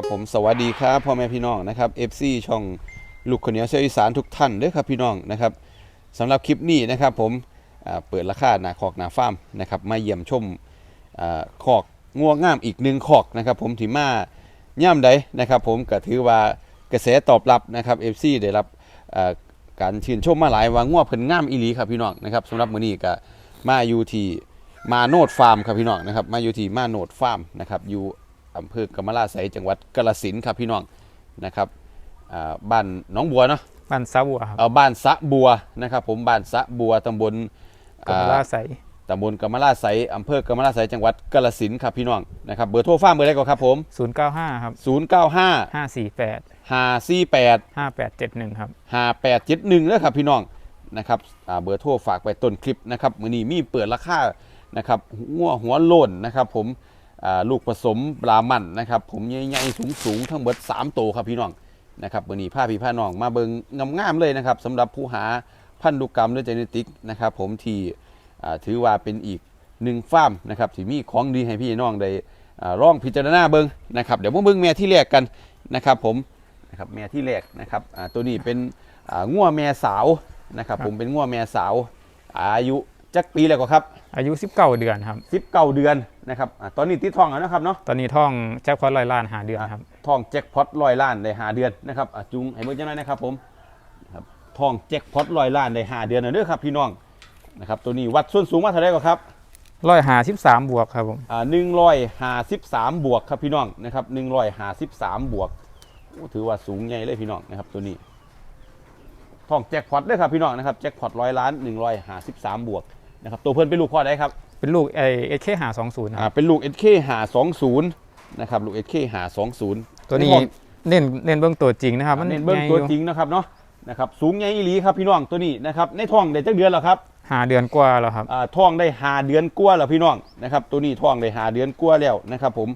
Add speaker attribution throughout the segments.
Speaker 1: ครับผมสวัสดีครับพ่อแม่พี่น้องนะครับ FC ช่องลูกคนเหนียวเสียอีสานทุกท่านเด้อครับพี่น้องนะครับสำหรับคลิปนี้นะครับผมเปิดราคาหนาคอกหนาฟาร์มนะครับมาเยี่ยมชมคอกงัวงามอีกหนึ่งคอกนะครับผมที่มาย่ำใดนะครับผมก็ถือว่ากระแสตอบรับนะครับ FC ได้รับการชื่นชมมาหลายว่างัวเพิ่นงามอีหลีครับพี่น้องนะครับสำหรับมื้อนี้ก็มาอยู่ที่มาโนดฟาร์มครับพี่น้องนะครับมาอยู่ที่มาโนดฟาร์มนะครับอยู่ อำเภอกำมะลาไสยจังหวัดกาฬสินธุ์ครับพี่น้องนะครับอ่าบ้านหน้องบัวเนาะ
Speaker 2: บ้านซาบัวครับ
Speaker 1: เอาบ้านสะบัวนะครับผมบ้านสะบัวตำบล
Speaker 2: กำลา
Speaker 1: อ่า
Speaker 2: ใส
Speaker 1: ตำบลกำมะลาไสยอำเภอกำมะลาไสยจังหวัดกาฬสินธุ์ครับพี่น้องนะครับเบอร์โทรฟ้าร์มเบอร์อะไรก็ครับผม
Speaker 2: 095ครับ
Speaker 1: 095
Speaker 2: 548
Speaker 1: 548
Speaker 2: 5871ครับ
Speaker 1: 5871เด้อครับพี่น้องนะครับอ่าเบอร์โทรฝากไปต้นคลิปนะครับมื้อนี้มีเปิดราคานะครับหัวหัวโลนนะครับผมอ่า ลูกผสมบรามันนะครับผมใหญ่ๆสูงๆทั้งหมด3โตวครับพี่น้องนะครับมื้อนี้พาพี่พาน้องมาเบิ่งงามๆเลยนะครับสำหรับผู้หาพันธุกรรมหรือเจเนติกนะครับผมที่ถือว่าเป็นอีกหนึ่งฟาร์มนะครับที่มีของดีให้พี่น้องได้อ่องพิจารณาเบิงนะครับเดี๋ยวมาเบิงแม่ที่แรกกันนะครับผมนะครับแม่ที่แรกนะครับตัวนี้เป็นอ่าง่วแม่สาวนะครับ
Speaker 2: ครับ
Speaker 1: ผมเป็นง่วแม่สาวอายุ จักปีแล้วก็ครับ
Speaker 2: อายุ19เดือนครับ
Speaker 1: 19 เดือนนะครับอ่าตอนนี้ติดท้องแล้วนะครับเนาะ
Speaker 2: ตอนนี้ท่องแจ็คพอตร้อยล้านหาเดือนครับ
Speaker 1: ท้องแจ็คพอตลอยล้านได้หาเดือนนะครับอะจุงให้เบิ่งจังหน่อยนะครับผมนะครับท้องแจ็คพอตลอยล้านได้หาเดือนนะเด้อครับพี่น้องนะครับตัวนี้วัดส่วนสูงมาเท่าไหร่ก็ครับ
Speaker 2: ร้อยหาสิบสามบวกครับผม
Speaker 1: อ่าหนึ่งร้อยห้าสิบสามบวกครับพี่น้องนะครับหนึ่งร้อยห้าสิบสามบวกโอ้ถือว่าสูงใหญ่เลยพี่น้องนะครับตัวนี้ทองแจ็คพอตด้วยครับพี่น้องนะครับแจ็คพอตร้อยล้านหนึ่งร้อยห้าสิบสามบวก นะครับตัวเพื่อนเป็นลูกพ่อได้ครับ
Speaker 2: เป็นลูกไอเอเคหาสองศูนย์
Speaker 1: อ่าเป็นลูก SK หาสองศูนย์นะครับลูก SK หาสองศูนย์
Speaker 2: ตัวนี้เน้นเน้นเบื้องตัวจริงนะครับ
Speaker 1: เน้นเบิ้งตัวจริงนะครับเนาะนะครับสูงใหญ่อีหลีครับพี่น้องตัวนี้นะครับในท้องได้จักเดือนแล้วครับ
Speaker 2: หาเดือนกว่าแล้วครับ
Speaker 1: อ่าท้องได้หาเดือนกว่าแล้วพี่น้องนะครับตัวนี้ท้องได้หาเดือนกว่าแล้วนะครับผม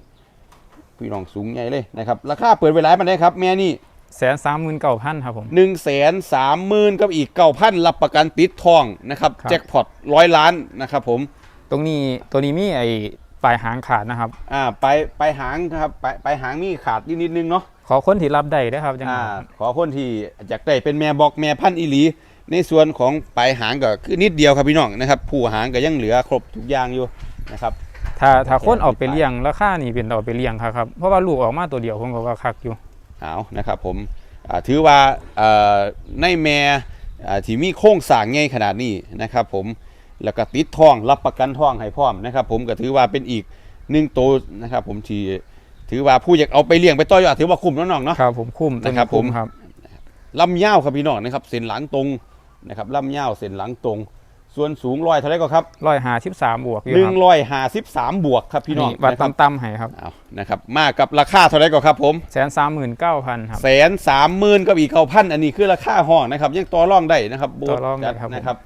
Speaker 1: พี่น้องสูงใหญ่เลยนะครับราคาเปิดไว้หลายมันได้ครับแม่นี่
Speaker 2: แสนสามหมื่นเก้าพันครับผม
Speaker 1: หนึ่งแสนสามหมื่นกับอีกเก้าพันรับประกันติดทองนะครับ
Speaker 2: ครับ
Speaker 1: แจ็คพอตร้อยล้านนะครับผม
Speaker 2: ตรงนี้ตัวนี้มีไอปลายหางขาดนะครับ
Speaker 1: อ่าไปไปหางนะครับไปไปหางมีขาดนิดนิดนึงเนาะ
Speaker 2: ขอคนที่รับได้ด้วยครับจังห
Speaker 1: อ่าวขอคนที่อยากได้เป็นแม่บอกแม่พันธุ์อีหลี ในส่วนของปลายหางก็คือนิดเดียวครับพี่น้องนะครับผู้หางก็ยังเหลือครบทุกอย่างอยู่นะครับ
Speaker 2: ถ้าถ้าคนเอาไปเลี้ยงราคานี่เป็นเอาไปเลี้ยงครับครับเพราะว่าลูกออกมาตัวเดียวผมก็ว่าคักอยู่
Speaker 1: เอานะครับผมอ่าถือว่าเอ่อในแม่อ่าที่มีโครงสร้างใหญ่ขนาดนี้นะครับผมแล้วก็ติดท่องรับประกันท่องให้พร้อมนะครับผมก็ถือว่าเป็นอีกหนึ่งตัวนะครับผมที่ถือว่าผู้อยากเอาไปเลี้ยงไปต่อยอดถือว่าคุ้มแล้วน้องเนาะ
Speaker 2: ครับผมคุ้มตัว
Speaker 1: นะครับผม
Speaker 2: ครับ
Speaker 1: ลำยาวครับพี่น้องนะครับเส้นหลังตรงนะครับลำยาวเส้นหลังตรง ส่วนสูงร้อยเท่าไหรก็ครับ
Speaker 2: ร้อยหาสิบสามบวกอยู่
Speaker 1: หนึ่
Speaker 2: ค
Speaker 1: ง
Speaker 2: รับ
Speaker 1: ร้อยห้าสิบสามบวกครับพี่น้อง
Speaker 2: วัด
Speaker 1: นะครับ
Speaker 2: ต่ำๆให้ครับ
Speaker 1: เอานะครับมากับราคาเท่าไหรก็ครับผม
Speaker 2: แสนสามหมื่นเก้าพันครับ
Speaker 1: แสนสามหมื่นกับอีกเก้าพันอันนี้คือราคาห้องนะครับยังต่อรองได้นะครับโบ
Speaker 2: ต่อรองได้
Speaker 1: จัด
Speaker 2: ครับผม
Speaker 1: นะครับ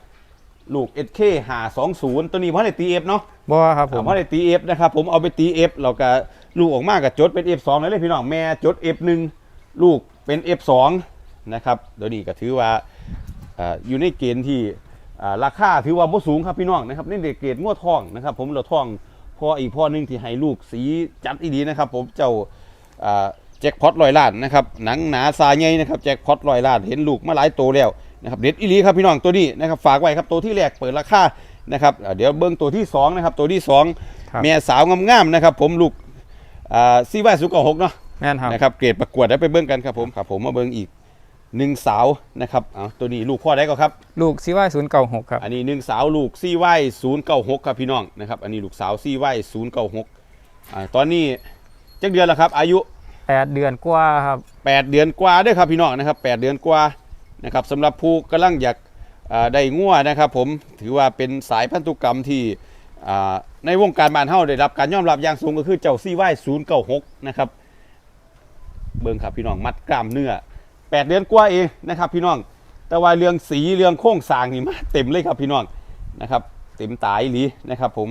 Speaker 1: ลูก SK หาสองศูนย์ตัวนี้เพราะในตีเอฟเนาะ
Speaker 2: บ่ครับผม
Speaker 1: เพราะในตีเอฟนะครับผมเอาไปตีเอฟเราก็ลูกออกมากับจดเป็น F2 เลยเลยพี่น้องแม่จด F1 ลูกเป็น F2 นะครับเดี๋ยวนี้ก็ถือว่าอ่าอยู่ในเกณฑ์ที่อ่า ราคาถือว่าบ่สูงครับพี่น้องนะครับนี่เด็กเกรดงวดทองนะครับ ผมเราทองพ่ออีกพ่อหนึงที่ให้ลูกสีจัดอีดีนะครับ ผมเจ้าอ่าแจ็คพอตลอยล้านนะครับหนังหนาซาใหญ่นะครับแจ็คพอตลอยล้านเห็นลูกมาหลายตัวแล้วนะครับเด็ดอีหลีครับพี่น้องตัวนี้นะครับฝากไว้ครับตัวที่แรกเปิดราคานะครับอ่าเดี๋ยวเบิ้งตัวที่สองนะครับตัวที่สอง
Speaker 2: ครับ
Speaker 1: แม่สาวงามๆนะครับ ผมลูกอ่าซีว่าสุกหกเนาะ
Speaker 2: แม่นครับ
Speaker 1: นะครับเกรดประกวดได้ไปเบิ้งกันครับผมครับผมมาเบิ้งอีก หนึ่งสาวนะครับเอาตัวนี้ลูกพ่อได้ก็ครับ
Speaker 2: ลูกซีว่าศูนย์เก้าหกครับ
Speaker 1: อันนี้หนึ่งสาวลูกซีไว้ศูนย์เก้าหกครับพี่น้องนะครับ อันนี้ลูกสาวซีไว้ศูนย์เก้าหกอ่าตอนนี้จักเดือนแล้วครับ อายุ
Speaker 2: แปดเดือนกว่าครับ
Speaker 1: 8เดือนกว่าเด้วยครับพี่น้องนะครับ8เดือนกว่านะครับสำหรับผู้กำลังอยากอ่าได้งัวนะครับผมถือว่าเป็นสายพันธุกรรมที่อ่าในวงการบ้านเฮาได้รับการยอมรับอย่างสูงก็คือเจ้าซีไว้ศูนย์เก้าหกนะครับเบิ่งครับพี่น้องมัดกล้ามเนื้อ 8เดือนกว่าเองนะครับพี่น้อง แต่ว่าเรื่องสีเรื่องโครงสร้างนี่มาเต็มเลยครับพี่น้องนะครับ เต็มตายหลีนะครับผม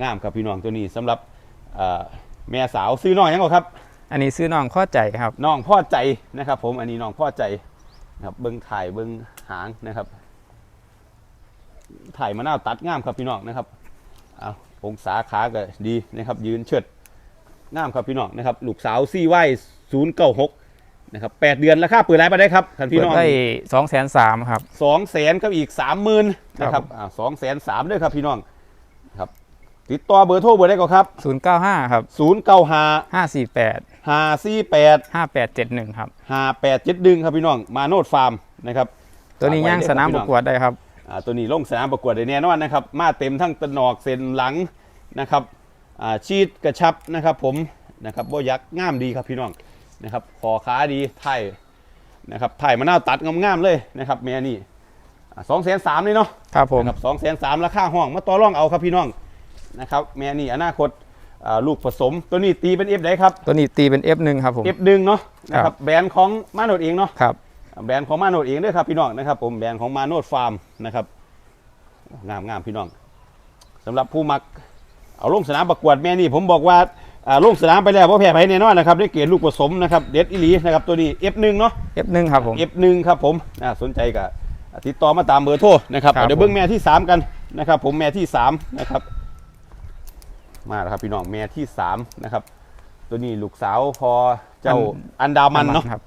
Speaker 1: งามครับพี่น้องตัวนี้สำหรับอ่าแม่สาวซื้อน้องยังบ่ครับ
Speaker 2: อันนี้ซื้อน้องข้อใจครับ
Speaker 1: น้องพ่อใจนะครับ ผมอันนี้น้องพ่อใจนะครับเบิ้งถ่ายเบิ้งหางนะครับ ถ่ายมะนาวตัดงามครับพี่น้องนะครับเอาองศาขาก็ดีนะครับ ยืนเชิดงามครับพี่น้องนะครับลูกสาวซี่ไว้ศูนย์เก้าหก นะครับแปดเดือนราคาเปิดไรไปได้ครับคันพี่
Speaker 2: เปิด
Speaker 1: น้อง
Speaker 2: ได้สองแสนสามครับ
Speaker 1: สองแสนกับอีกสามหมื่นนะค
Speaker 2: ครั
Speaker 1: รับบอ่าสองแสนสามด้วยครับพี่น้องครับ ติดต่อเบอร์โทรเบอร์ได้ก็ครับ
Speaker 2: ศูนย์เก้าห้าครับ
Speaker 1: ศูนย์เก้าห้า
Speaker 2: ห้าสี่แปด
Speaker 1: ห้าสี่แปด
Speaker 2: ห้าแปดเจ็ดหนึ่งครับ
Speaker 1: ห้าแปดเจ็ดดึงครับพี่น้องมาโนดฟาร์มนะครับ
Speaker 2: ตัวนี้ย่างสนามประกวดได้ครับ
Speaker 1: อ่าตัวนี้ลงสนามประกวดได้แน่นอนนะครับมาเต็มทั้งตะหนอกเส้นหลังนะครับอ่าชีดกระชับนะครับผมนะครับโบยักษ์งามดีครับพี่น้อง นะครับคอขาดีไทยนะครับไทยมะนาวตัดงามๆเลยนะครับแม่นี่สองแสนสามเลยเนาะ
Speaker 2: ครับผม
Speaker 1: นะครับสองแสนสามราคาห้องมาต่อรองเอาครับพี่น้องนะครับแม่นี่อนาคตอ่าลูกผสมตัวนี้ตีเป็น F ได้ครับ
Speaker 2: ตัวนี้ตีเป็น F1 ครับผม
Speaker 1: F ดึงเนาะนะค
Speaker 2: ครั
Speaker 1: รับบแบรนด์ของมาโนดเองเนาะ
Speaker 2: ครับ
Speaker 1: แบรนด์ของมาโนดเองด้วยครับพี่น้องนะครับผมแบรนด์ของมาโนดฟาร์มนะครับงามงามพี่น้องสำหรับผู้มักเอาลงสนามประกวดแม่นี่ผมบอกว่า อ่าลงสนามไปแล้วว่าแพ้ไผแน่นอนนะครับได้เกรดลูกผสมนะครับเด็ดอีหลีนะครับตัวนี้ F1 เนาะ
Speaker 2: F1 ครับผม
Speaker 1: F1 ครับผมอ่าสนใจกับติดต่อมาตามเบอร์โทรนะครับ
Speaker 2: ครับ
Speaker 1: เดี๋ยวเบิ้งแม่ที่ 3 กันนะครับ ผมแม่ที่3นะครับมาแล้วครับพี่น้องแม่ที่3นะครับตัวนี้ลูกสาวพอเจ้าอันดามันเนาะ
Speaker 2: ครับ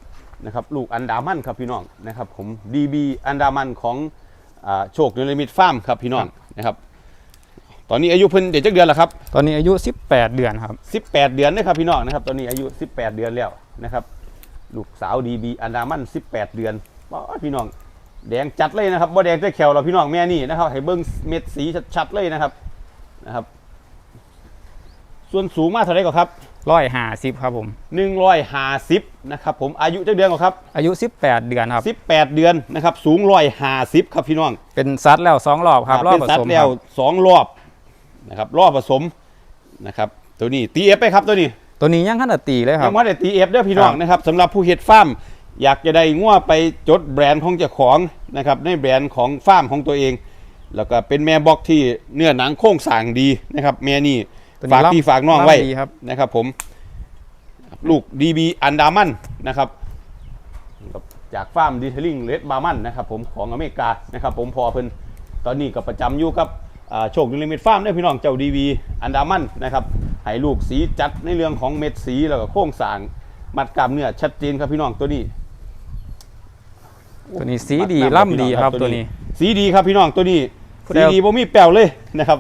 Speaker 1: นะครับลูกอันดามันครับพี่น้องนะครับผม DB อันดามันของอ่าโชคนิรมิตฟาร์มครับพี่น้องนะครับ ตอนนี้อายุเพิ่นเด็กจักเดือนแล้วครับ
Speaker 2: ตอนนี้อายุ 18 เดือนครับ
Speaker 1: 18 เดือนนะครับพี่น้องนะครับ ตอนนี้อายุ 18 เดือนแล้วนะครับลูกสาว DB อันดามัน 18 เดือนป้าดพี่น้อง แดงจัดเลยนะครับบ่แดงแต่แขวเราพี่น้องแม่นี่นะครับให้เบิ้งเม็ดสีชัดๆเลยนะครับนะครับ ส่วนสูงมากเท่าไหร่ก็ครับ
Speaker 2: ร้อยหาสิบครับผม
Speaker 1: 150นะครับผมอายุจักเดือนก็ครับ
Speaker 2: อายุ 18 เดือนครับ
Speaker 1: 18เดือนนะครับ สูง150ครับพี่น้อง
Speaker 2: เป็นซัดแล้วสองรอบครับรอบ
Speaker 1: เป็น
Speaker 2: ผ
Speaker 1: สัต
Speaker 2: สม
Speaker 1: ว์
Speaker 2: ค
Speaker 1: แล้
Speaker 2: รั
Speaker 1: ว
Speaker 2: บ
Speaker 1: สองรอบ นะครับรอบผสมนะครับตัวนี้ตีเอฟไปครับตัวนี้
Speaker 2: ตัวนี้ย่างขนาดตีเลยครั
Speaker 1: ยั
Speaker 2: บ
Speaker 1: งว่าได้ตีเอฟเด้อพี่น้อง
Speaker 2: ครับ
Speaker 1: นะครับสำหรับผู้เฮ็ดฟาร์มอยากจะได้งัวไปจดแบรนด์ของเจ้าของนะครับในแบรนด์ของฟาร์มของตัวเอง แล้วก็เป็นแม่บอกที่เนื้อหนังโครงสร้างดีนะครับแม่นี่
Speaker 2: ตัว
Speaker 1: ฝาก
Speaker 2: ล่ำ
Speaker 1: พี่ฝากน้องไว้
Speaker 2: ล่ำดีครับ
Speaker 1: นะครับผมลูกดีบีอันดามันนะครับจากฟาร์มดีเทลลิงเลดบามันนะครับผมของอเมริกานะครับผมพอเพิ่นตอนนี้ก็ประจำอยู่กับอ่า โชคยูนิมิตฟาร์มเนี่ยพี่น้องเจ้าดีวีอันดามันนะครับให้ลูกสีจัดในเรื่องของเม็ดสีแล้วก็โครงสร้างมัดกล้ามเนื้อชัดเจนครับพี่น้องตัวนี้
Speaker 2: ตัวนี้สีดี
Speaker 1: มักน้ำ
Speaker 2: ล่ำดีครับตัวนี้
Speaker 1: สีดีครับพี่น้องตัวนี้
Speaker 2: ผู้
Speaker 1: สี
Speaker 2: ใด
Speaker 1: ดีบ่มีแป้วเลยนะครับ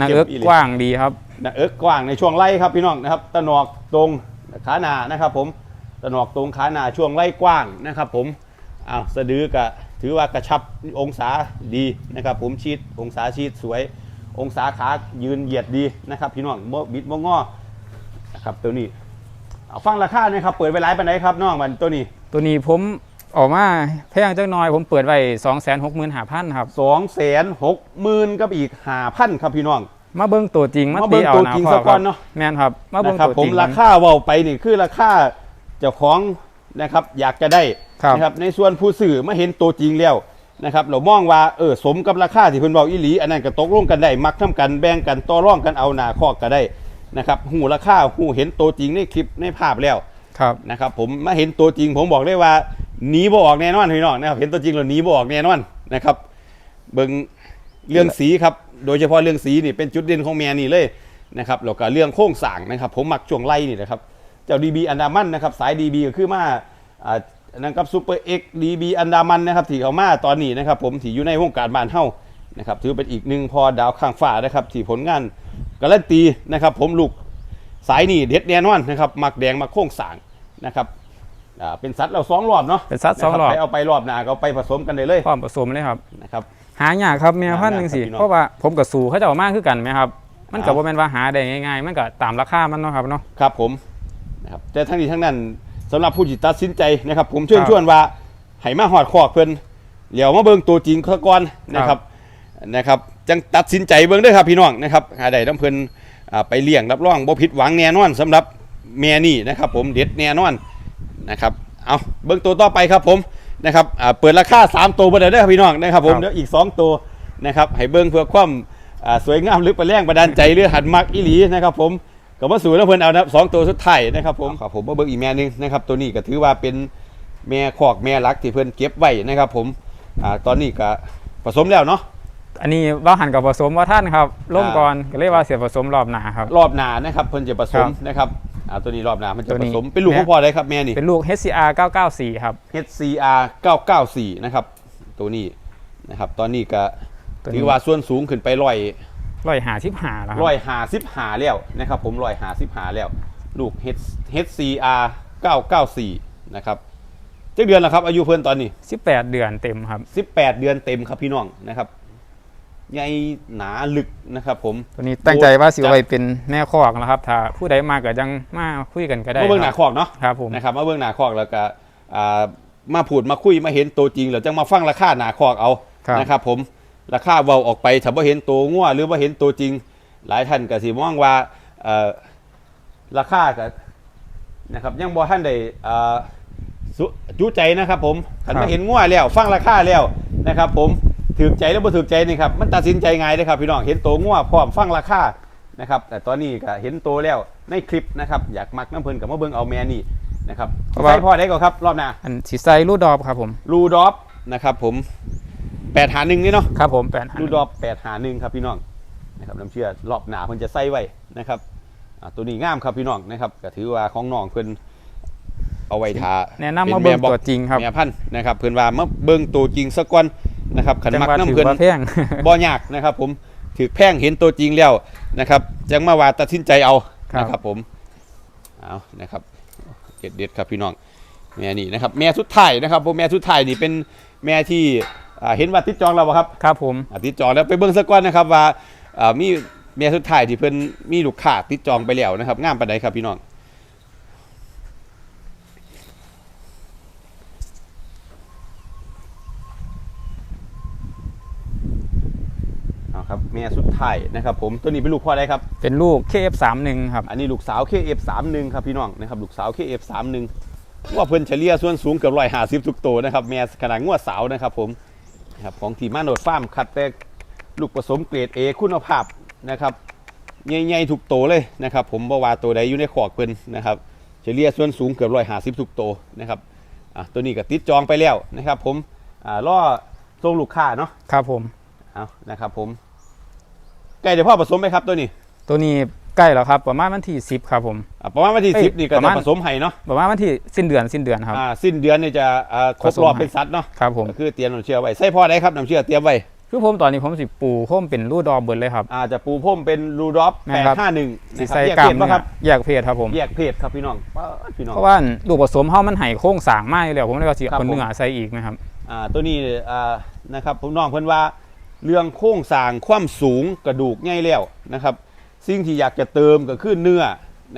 Speaker 2: นางเอิก
Speaker 1: เก็บอีหลี
Speaker 2: กว้างดีครับ
Speaker 1: นะเอิกกว้างในช่วงไล่ครับพี่น้องนะครับตะหนอกตรงขาหนานะครับ ผมตะหนอกตรงขาหนาช่วงไล่กว้างนะครับ ผมอ้าวสะดือก็ ถือว่ากระชับองศาดีนะครับ ผมชีดองศาชีดสวย องศาขายืนเหยียดดีนะครับพี่น้องบ่บิดบ่งอนะครับตัวนี้เอาฟังราคาหนะครับเปิดไว้หลายปานไหนครับน้องมันตัวนี้
Speaker 2: ตัวนี้ผมออกมาแพงจักหน้อยผมเปิดไว้2 6 5 0 0 0ครับ
Speaker 1: สองแสนหกหมื่นกับอีกห้าพันครับพี่น้อง
Speaker 2: มาเบิ้งตัวจริงมา
Speaker 1: มาเบิ่
Speaker 2: ตี
Speaker 1: ง
Speaker 2: เอา
Speaker 1: ตัว
Speaker 2: หนา
Speaker 1: จริง
Speaker 2: พ่อ
Speaker 1: ซะ
Speaker 2: ค
Speaker 1: ก่
Speaker 2: รั
Speaker 1: อบนเนาะ
Speaker 2: แม่นครับมาเบิ้ง
Speaker 1: นะครับ
Speaker 2: ตัว
Speaker 1: ผ
Speaker 2: จ
Speaker 1: ม
Speaker 2: ริง
Speaker 1: ราคาเว่าไปนี่คือราคาเจ้าของนะครับอยากจะได้
Speaker 2: ครับ
Speaker 1: นะครับในส่วนผู้สื่อมาเห็นตัวจริงแล้วนะครับเรามองว่าเออสมกับราคาที่เพิ่นบอกอีหลี อันนั้นก็ตกลงกันได้มักทำกันแบ่งกันต่อร่องกันเอาหน้าคอกก็ได้นะครับหูราคาหูเห็นตัวจริงในคลิปในภาพแล้ว
Speaker 2: ครับ
Speaker 1: นะครับผมมาเห็นตัวจริง ผมบอกได้ว่าหนีบ่ออกแน่นอนพี่น้องนะครับเห็นตัวจริงแล้วหนีบ่ออกแน่นอนนะครับ เบิ่งเรื่องสีครับโดยเฉพาะเรื่องสีนี่เป็นจุดเด่นของแม่นี่เลยนะครับแล้วก็เรื่องโค้งสร้างนะครับ ผมมักช่วงไล่นี่นะครับ เจ้า DB อันดามันนะครับสาย DB ก็คือมาอ่าอั นนั้นกับซูเปอร์เอ็กดีบีอันดามันนะครับที่เขามาตอนนี้นะครับผมที่อยู่ในวงการบ้านเฮานะครับถือเป็นอีกหนึ่งพอดาวข้างฟ้านะครับที่ผลงานการันตีนะครับผมลูกสายนี่เด็ดแน่นอนนะครับมักแดงมักโค้งสร้างนะครับอ่าเป็นสัตว์เราสองรอบเนาะ
Speaker 2: เป็นสัตว์สองรอบ
Speaker 1: นะคไปเอาไปรอบหน้าก็เอาไปผสมกันได้เลย
Speaker 2: พร้อมผสมเลยครับ
Speaker 1: นะครับ
Speaker 2: หายากครับแม่พันธุ์
Speaker 1: หายาก
Speaker 2: จังซี่
Speaker 1: ครับพี่น้อง
Speaker 2: เพราะว่าผมกับสู่เขาเจะมากคือกันไหมครับ มันก็
Speaker 1: เอา
Speaker 2: บ่แม่นว่าหาได้ง่ายๆ มันก็ตามราคามันเนาะครับเนาะ
Speaker 1: ครับผมนะครับแต่ทั้งนี้ทั้งนั้น สำหรับผู้ที่ตัดสินใจนะครับ ผมเชิญ
Speaker 2: ครับ
Speaker 1: ชวนว่าให้มาหอดคอกเพิ่นเดี๋ยวมาเบิ่งตัวจริงเขาก่อนนะครับนะครับจังตัดสินใจเบิ่งเด้วยครับพี่น้องนะครับหาได้น้ำเพิ่นอ่าไปเลี้ยงรับรองบ่ผิดหวังแน่นอนสำหรับแม่นี่นะครับ ผมเด็ดแน่นอนนะครับเอาเบิ่งตัวต่อไปครับผมนะครับอ่าเปิดราคา3ตัวบ่ได้เด้อครับพี่น้องนะครับ ผม
Speaker 2: ครับ
Speaker 1: เดี๋ยวอีก 2 ตัวนะครับให้เบิ่งเพื่อความอ่าสวยงามหรือประแรงบันดาลใจหรือหันมักอีหลีนะครับ ผม ก็มาสู่แล้วเพิ่นเอานะครับสองตัวสุดท้ายนะครับผมครับผมมาเบิ่งอีกแม่หนึงนะครับตัวนี้ก็ถือว่าเป็นแม่คอกแม่รักที่เพิ่นเก็บไว้นะครับผมอ่าตอนนี้ก็ผสมแล้วเนาะ
Speaker 2: อันนี้ว่าหันกับผสมว่าท่านครับล่ม
Speaker 1: อ่า
Speaker 2: ก่อนก็เลยว่าเสียผสมรอบหนาครับ
Speaker 1: รอบหนานะครับเพิ่นจะผสม
Speaker 2: ครับ
Speaker 1: นะครับอ่าตัวนี้รอบหนามันจะ
Speaker 2: ตัว
Speaker 1: ผ
Speaker 2: นี้
Speaker 1: สมเป็นลูกของพ่อได้ครับแม่นี่
Speaker 2: เป็นลูก HCR 994ครับ
Speaker 1: HCR 994นะครับตัวนี้นะครับตอนนี้ก็
Speaker 2: ตัวนี้
Speaker 1: ถือว่าส่วนสูงขึ้นไปร้อย
Speaker 2: ร้อยหาสิบหาแล้วค
Speaker 1: ร้
Speaker 2: รั
Speaker 1: อบยหาสิบหาแล้วนะครับผมร้อยหาสิบหาแล้วลูก H- HCR 994นะครับเจ็ดเดือนแล้วครับอายุเพิ่นตอนนี้
Speaker 2: 18 เดือนเต็มครับ
Speaker 1: 18 เดือนเต็มครับพี่น้องนะครับใหญ่หนาลึกนะครับ ผม
Speaker 2: ตัวนี้ตั้งใจว่าสิเอาไปเป็นแม่คอกนะครับ ถ้าผู้ใดมาก็ยังมาคุยกันก็ได้
Speaker 1: มาเบื้องหนา
Speaker 2: ครับ
Speaker 1: คอกเนาะ
Speaker 2: ครับผม
Speaker 1: นะครับมาเบื้องหนาคอกแล้วก็อ่ามาพูดมาคุยมาเห็นตัวจริงแล้วจังมาฟังราคาหนาคอกเอา
Speaker 2: ครับ
Speaker 1: นะครับผม ราคาเบาออกไปถ้าว่าเห็นตัวงัวหรือว่าเห็นตัวจริง หลายท่านก็สิมองว่าเอ่อราคาก็นะครับยังบ่ท่านได้อ่าสุจุใจนะครับผมขันมาเห็นงัวแล้ว ฟังราคาแล้วนะครับผมถือใจแล้วบ่ถือใจนี่ครับมันตัดสินใจง่ายเลยครับพี่น้องเห็นตัวงัวพร้อมฟังราคานะครับแต่ตอนนี้ก็เห็นตัวแล้วในคลิปนะครับอยากมักน้ำเพลินกับมาเบิ่งเอาแม่นี่นะครับ
Speaker 2: เพราะว่า
Speaker 1: ใส่พ่อได้ก็ครับรอบหน้า
Speaker 2: อันสีไซรูดดอบครับผม
Speaker 1: รูดอฟนะครับผม แปดหาหนึ่งนี่เนาะ
Speaker 2: ครับผมแปดหา
Speaker 1: รูดอฟแปดหาหนึ่งครับพี่น้องนะครับน้ำเชื่อรอบหนาเพิ่นจะใส่ไว้นะครับอ่าตัวนี้งามครับพี่น้องนะครับก็ถือว่าของน้องเพิ่นเอาไว้ทา
Speaker 2: แนะนำมาเบิ่ง
Speaker 1: ป็นแบอก
Speaker 2: ตัวจริงครับ
Speaker 1: แม่พันธุ์นะครับเพิ่นว่ามาเบิ่งตัวจริงสักก่อนนะครับขัน
Speaker 2: จัง
Speaker 1: มัก
Speaker 2: ว่า
Speaker 1: น้ำ
Speaker 2: ถือ
Speaker 1: เพิ่น
Speaker 2: ว่าแพง
Speaker 1: บ่ยากนะครับผมถือแพงเห็นตัวจริงแล้วนะครับจังมาว่าตัดสินใจเอา
Speaker 2: ครับ
Speaker 1: นะครับผมเอานะครับเด็ดเด็ดๆครับพี่น้องแม่นี่นะครับ แม่สุดท้ายนะครับผมแม่สุดท้ายนี่เป็นแม่ที่ อ่าเห็นว่าติดจองเราบ่ครับ
Speaker 2: ครับผม
Speaker 1: อ่าติดจองแล้วไปเบิ่งสักก่อนนะครับว่าอ่ามีแม่สุดท้ายที่เพิ่นมีลูกค้าติดจองไปแล้วนะครับงามปานใดครับพี่น้องเอาครับแม่สุดท้ายนะครับผมตัวนี้เป็นลูกพ่อได้ครับ
Speaker 2: เป็นลูก KF31 ครับ
Speaker 1: อันนี้ลูกสาว KF31 ครับพี่น้องนะครับลูกสาว KF31 ว่าเพิ่นเฉลี่ยส่วนสูงเกือบ150ทุกตัวนะครับแม่ขนาดงวดสาวนะครับผม นะครับของทีมมาโนดฟาร์มคัดแต่ลูกผสมเกรด A คุณภาพนะครับใหญ่ๆทุกตัวเลยนะครับ ผมบ่ว่าตัวใดอยู่ในขอกเพิ่นนะครับเฉลี่ยส่วนสูงเกือบ150ทุกตัวนะครับอะตัวนี้ก็ติดจองไปแล้วนะครับ ผมอ่ารอส่งลูกค้าเนาะ
Speaker 2: ครับผม
Speaker 1: เอานะครับ ผมใกล้เดี๋ยวพ่อผสมไหมครับตัวนี้
Speaker 2: ตัวนี้ ใกล้แล้วครับประมาณวันที่10ครับผม
Speaker 1: อะประมาณวันที่
Speaker 2: เอ้ย
Speaker 1: สิบนี่ก็
Speaker 2: ประ
Speaker 1: จะ
Speaker 2: มาณ
Speaker 1: ผสมให้เนาะ
Speaker 2: ประมาณวันที่สิ้นเดือนสิ้นเดือนครับ
Speaker 1: อ่าสิ้นเดือนนี่จะอ่าครบ
Speaker 2: ผสม
Speaker 1: รอบ
Speaker 2: ให้
Speaker 1: เป็นสัตว์เนาะ
Speaker 2: ครับผม
Speaker 1: ก็คือเตรียมน้ำเชื่อไว้ใส่พ่อได้ครับน้ำเชื่อเตรียมไว้
Speaker 2: คือผมตอนนี้ผมสิปูโค้มเป็นรูดดอบเบิดเลยครับ
Speaker 1: อาจะปูพ่มเป็นรูดอฟ
Speaker 2: นะ
Speaker 1: แปด
Speaker 2: ครับ
Speaker 1: ห้าหนึ่ง
Speaker 2: สิ
Speaker 1: นะครับ
Speaker 2: ใส่
Speaker 1: แยก
Speaker 2: กล้า
Speaker 1: เพ
Speaker 2: ม
Speaker 1: ศป่ะครับ
Speaker 2: แยกเพศครับผม
Speaker 1: แยกเพศครับพี่น้องป๊าดพี่น้อง
Speaker 2: เพราะว่าลูกผสมเฮามันให้โค้งสร้างมาอยู่แล้วผมเลยว่าสิ
Speaker 1: ครับ
Speaker 2: เอา
Speaker 1: ผม
Speaker 2: เนื้อใส่อีกนะครับ
Speaker 1: อ่าตัวนี้อ่านะครับผมน้องเพิ่นว่าเรื่องโค้งสร้างความสูงกระดูกใหญ่แล้วนะครับ สิ่งที่อยากจะเติมก็คือเนื้อ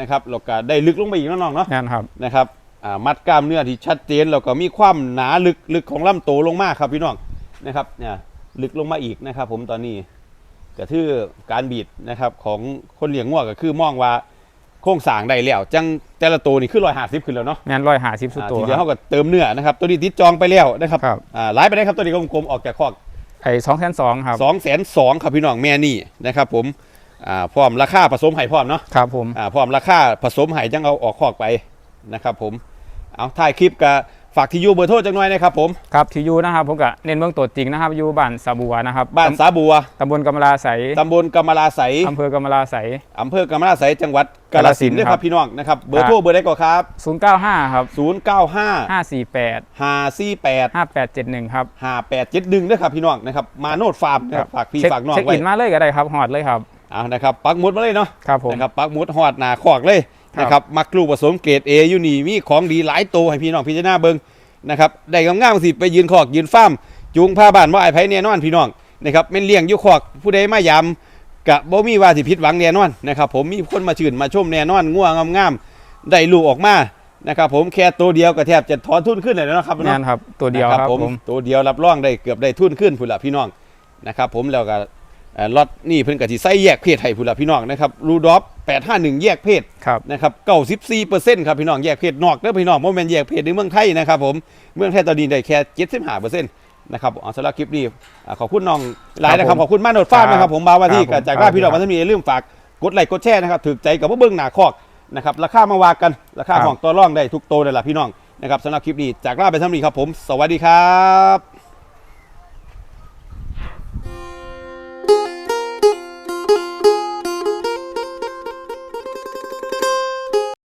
Speaker 1: นะครับแล้วก็ได้ลึกลงไปอีกเนาะน้องเนาะ
Speaker 2: นั่นครับ
Speaker 1: นะครับอ่ามัดกล้ามเนื้อที่ชัดเจนแล้วก็มีความหนาลึกลึกของลำโตวลงมากครับพี่น้องนะครับเนี่ยลึกลงมาอีกนะครับ ผมตอนนี้ก็คือการบีดนะครับของคนเลี้ยงงัวก็คือมองว่าโครงสร้างได้แล้วจังแต่ละตัวนี่คือร้อยห้าสิบขึ้นแล้วเนาะ
Speaker 2: แม่นร้อยหาสิบสุด
Speaker 1: อ่า
Speaker 2: ตัว
Speaker 1: ทีเดียว
Speaker 2: ครั
Speaker 1: เขา
Speaker 2: บ
Speaker 1: ก็เติมเนื้อนะครับ ตัวนี้ติดจองไปแล้วนะครับ
Speaker 2: ครับ
Speaker 1: อ่าหลายไปได้ครับตัวนี้กลมๆออกจากคอก
Speaker 2: ไอ้สองแสนสองครับ
Speaker 1: สองแสนสองครับพี่น้องแม่นี่นะครับผม อ่าพร้อมราคาผสมไห่พร้อมเนาะ
Speaker 2: ครับผม
Speaker 1: อ่าพร้อมราคาผสมไห่จังเอาออกคอกไปนะครับผมเอาถ่ายคลิปกับฝากที่อยู่เบอร์โทรจังหน่อยนะครับผม
Speaker 2: ครับที่อยู่นะครับผมก็เน้นเบื้องตัวจริงนะครับอยู่บ้านสาบัวนะครับ
Speaker 1: บ้านสาบัว
Speaker 2: ตำบลกำมะลาใส
Speaker 1: ตำบลกำมะลาไส
Speaker 2: อำเภอกำมะลาใส
Speaker 1: อำเภอกำมะลาไสจังหวัดกาฬสินธุ์ด้วยค
Speaker 2: ครั
Speaker 1: รับบพี่น้องนะครับเบอร์โทรเบอร์ได้ก่อนครับ
Speaker 2: 095ครับ
Speaker 1: 095
Speaker 2: 548
Speaker 1: 548
Speaker 2: 5871ครับ
Speaker 1: 5871ด้วยครับพี่น้องนะครับมาโนดฟาร์มนะครับฝากพี่
Speaker 2: เช็ค
Speaker 1: ฝากน้อง
Speaker 2: เช็ค
Speaker 1: ไว้
Speaker 2: อินมาเลยก็ได้ครับหอดเลยครับ
Speaker 1: เอานะครับปักหมุดมาเลยเนาะ
Speaker 2: ครับผม
Speaker 1: นะครับปักหมุดหอดหนาคอกเลย
Speaker 2: ครับ
Speaker 1: นะครับมักลูกผสมเกรดเออยู่นี่มีของดีหลายตัวให้พี่น้องพิจารณาเบิ่งนะครับได้งามๆสิไปยืนคอกยืนฟาร์มจูงผ้าบ้านว่าไอ้ไผแน่นอนพี่น้องนะครับแม่นเลี้ยงอยู่คอกผู้ใดมายำกะบ่มีว่าสิผิดหวังแน่นอนนะครับผมมีคนมาชื่นมาชมแน่นอนง่วงงามๆได้ลูกออกมานะครับผมแค่ตัวเดียวก็แทบจะถอนทุนขึ้นเลยนะครับ
Speaker 2: แม่
Speaker 1: เนาะ
Speaker 2: นครับตัวเดียวครับผม
Speaker 1: ตัวเดียวรับรองได้เกือบได้ทุนขึ้นพุ่นละพี่น้องนะครับผมแล้วก็เอ่อ ล็อตนี่เพิ่นก็สิใส่แยกเพศให้พุ่นละพี่น้องนะครับรูดอฟ851 แยกเพศ
Speaker 2: ครับ
Speaker 1: นะครับ94%ครับพี่น้องแยกเพศนอกเด้อพี่น้องบ่แม่นแยกเพศในเมืองไทยนะครับผมเมืองไทยตอนนี้ได้แค่75%นะครับเอาสำหรับคลิปนี้อ่าขอบคุณน้องหลายนะครับขอบคุณมากโนดฟ้าร์มนะครับผมบาวว่าที่
Speaker 2: ครับผม
Speaker 1: จากว่าพี่น้องมันจะมีอย่าลืมฝากกดไลค์กดแชร์นะครับถูกใจกับว่าเบิ่งหน้าคอกนะครับราคามาวากันราคา
Speaker 2: ครับ
Speaker 1: ของตัวร่องได้ทุกโตวเลยล่ะพี่น้องนะครับสำหรับคลิปนี้จากลาไปสำหรับนี้ครับผม สวัสดีครับ